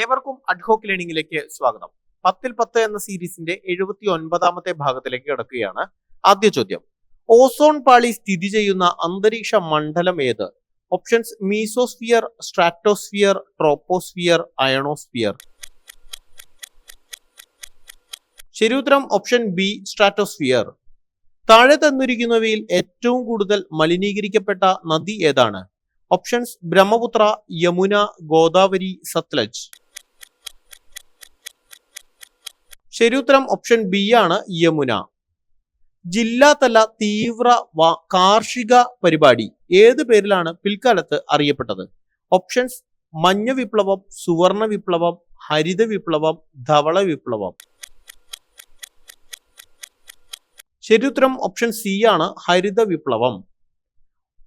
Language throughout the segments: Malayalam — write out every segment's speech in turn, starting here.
ഏവർക്കും അഡ്ഹോക്ക് ലേണിംഗിലേക്ക് സ്വാഗതം. പത്തിൽ പത്ത് എന്ന സീരീസിന്റെ എഴുപത്തി ഒൻപതാമത്തെ ഭാഗത്തിലേക്ക് കിടക്കുകയാണ് ആദ്യ ചോദ്യം. ഓസോൺ പാളി സ്ഥിതി ചെയ്യുന്ന അന്തരീക്ഷ മണ്ഡലം ഏത്? Options mesosphere stratosphere troposphere ionosphere ശരിയുത്തരം ഓപ്ഷൻ ബി സ്ട്രാറ്റോസ്ഫിയർ താഴെ തന്നിരിക്കുന്നവയിൽ ഏറ്റവും കൂടുതൽ മലിനീകരിക്കപ്പെട്ട നദി ഏതാണ്? ഓപ്ഷൻസ് ബ്രഹ്മപുത്ര യമുന ഗോദാവരി സത്ലജ്. ശരിയുത്തരം ഓപ്ഷൻ ബി ആണ് യമുന. ജില്ലാതല തീവ്ര കാർഷിക പരിപാടി. ഏത് പേരിലാണ് പിൽക്കാലത്ത് അറിയപ്പെട്ടത്? ഓപ്ഷൻസ് മഞ്ഞ വിപ്ലവം സുവർണ വിപ്ലവം ഹരിത വിപ്ലവം ധവള വിപ്ലവം. ശരിയുത്തരം ഓപ്ഷൻ സി ആണ് ഹരിത വിപ്ലവം.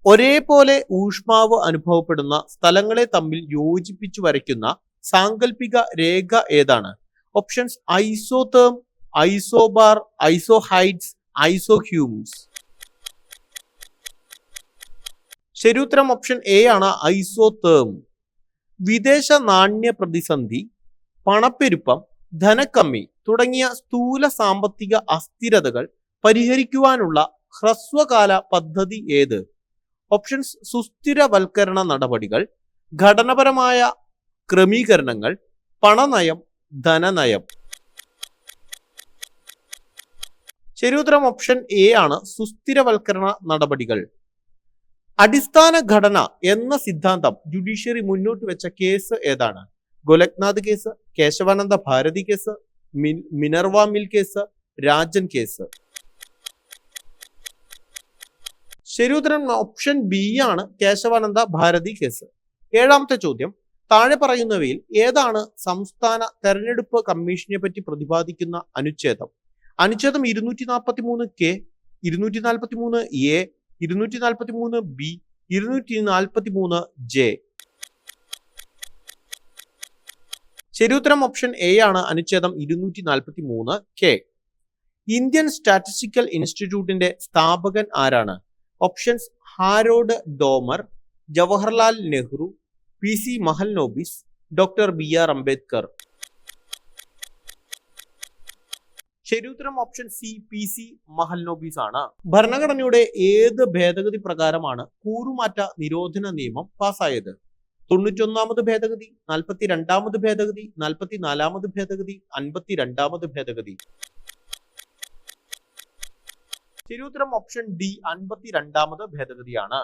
ഒരേപോലെ ഊഷ്മാവ് അനുഭവപ്പെടുന്ന സ്ഥലങ്ങളെ തമ്മിൽ യോജിപ്പിച്ചു വരയ്ക്കുന്ന സാങ്കല്പിക രേഖ ഏതാണ്? ഓപ്ഷൻസ് ഐസോതേം ഐസോബാർ ഐസോ ഐസോഹ്യൂംസ് ശരിയുത്തരം ഓപ്ഷൻ എ ആണ് ഐസോതേം വിദേശ നാണ്യ പ്രതിസന്ധി പണപ്പെരുപ്പം ധനക്കമ്മി തുടങ്ങിയ സ്ഥൂല സാമ്പത്തിക അസ്ഥിരതകൾ പരിഹരിക്കുവാനുള്ള ഹ്രസ്വകാല പദ്ധതി ഏത്? ഓപ്ഷൻസ് സുസ്ഥിരവൽക്കരണ നടപടികൾ ഘടനപരമായ ക്രമീകരണങ്ങൾ പണനയം ധനനയം. ശരിയുത്തരം ഓപ്ഷൻ എ ആണ് സുസ്ഥിരവൽക്കരണ നടപടികൾ. അടിസ്ഥാന ഘടന എന്ന സിദ്ധാന്തം ജുഡീഷ്യറി മുന്നോട്ട് വെച്ച കേസ് ഏതാണ്? Golaknath case Kesavananda Bharati case Minerva mill case Rajan case. ശരിയുത്തരം ഓപ്ഷൻ ബി ആണ് കേശവാനന്ദ ഭാരതി കേസ്. ഏഴാമത്തെ ചോദ്യം. താഴെ പറയുന്നവയിൽ ഏതാണ് സംസ്ഥാന തെരഞ്ഞെടുപ്പ് കമ്മീഷനെ പറ്റി പ്രതിപാദിക്കുന്ന അനുച്ഛേദം? അനുച്ഛേദം ഇരുന്നൂറ്റി നാൽപ്പത്തി മൂന്ന് കെ ഇരുന്നൂറ്റി നാൽപ്പത്തി മൂന്ന് എ ഇരുന്നൂറ്റി നാൽപ്പത്തി മൂന്ന് ബി ഇരുന്നൂറ്റി നാൽപ്പത്തി മൂന്ന് ജെ. ശരിയുത്തരം ഓപ്ഷൻ എ ആണ് അനുച്ഛേദം ഇരുന്നൂറ്റി നാൽപ്പത്തി മൂന്ന് കെ. ഇന്ത്യൻ സ്റ്റാറ്റിസ്റ്റിക്കൽ ഇൻസ്റ്റിറ്റ്യൂട്ടിന്റെ സ്ഥാപകൻ ആരാണ്? Options Harrod Domar Jawaharlal Nehru P C Mahalanobis doctor B R Ambedkar. ശരിയുത്തരം option C P C Mahalanobis ആണ് ഭരണഘടനയുടെ ഏത് ഭേദഗതി പ്രകാരമാണ് കൂറുമാറ്റ നിരോധന നിയമം പാസ്സായത്? തൊണ്ണൂറ്റൊന്നാമത് ഭേദഗതി നാൽപ്പത്തി രണ്ടാമത് ഭേദഗതി നാൽപ്പത്തി നാലാമത് ഭേദഗതി അൻപത്തി രണ്ടാമത് ഭേദഗതി. ശരിയുത്തരം ഓപ്ഷൻ ഡി അൻപത്തി രണ്ടാമത് ഭേദഗതിയാണ്.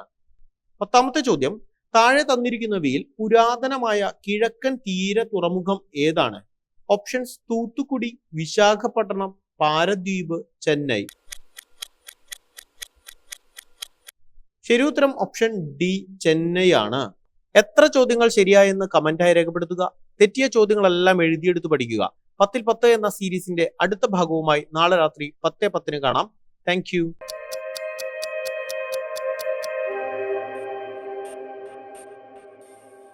പത്താമത്തെ ചോദ്യം താഴെ തന്നിരിക്കുന്നവയിൽ പുരാതനമായ കിഴക്കൻ തീര തുറമുഖം ഏതാണ്? ഓപ്ഷൻസ് തൂത്തുക്കുടി വിശാഖപട്ടണം പാരദ്വീപ് ചെന്നൈ. ശരിയുത്തരം ഓപ്ഷൻ ഡി ചെന്നൈ ആണ് എത്ര ചോദ്യങ്ങൾ ശരിയായെന്ന് കമന്റായി രേഖപ്പെടുത്തുക. തെറ്റിയ ചോദ്യങ്ങളെല്ലാം എഴുതിയെടുത്ത് പഠിക്കുക. പത്തിൽ പത്ത് എന്ന സീരീസിന്റെ അടുത്ത ഭാഗവുമായി നാളെ രാത്രി പത്തേ പത്തിന് കാണാം. താങ്ക്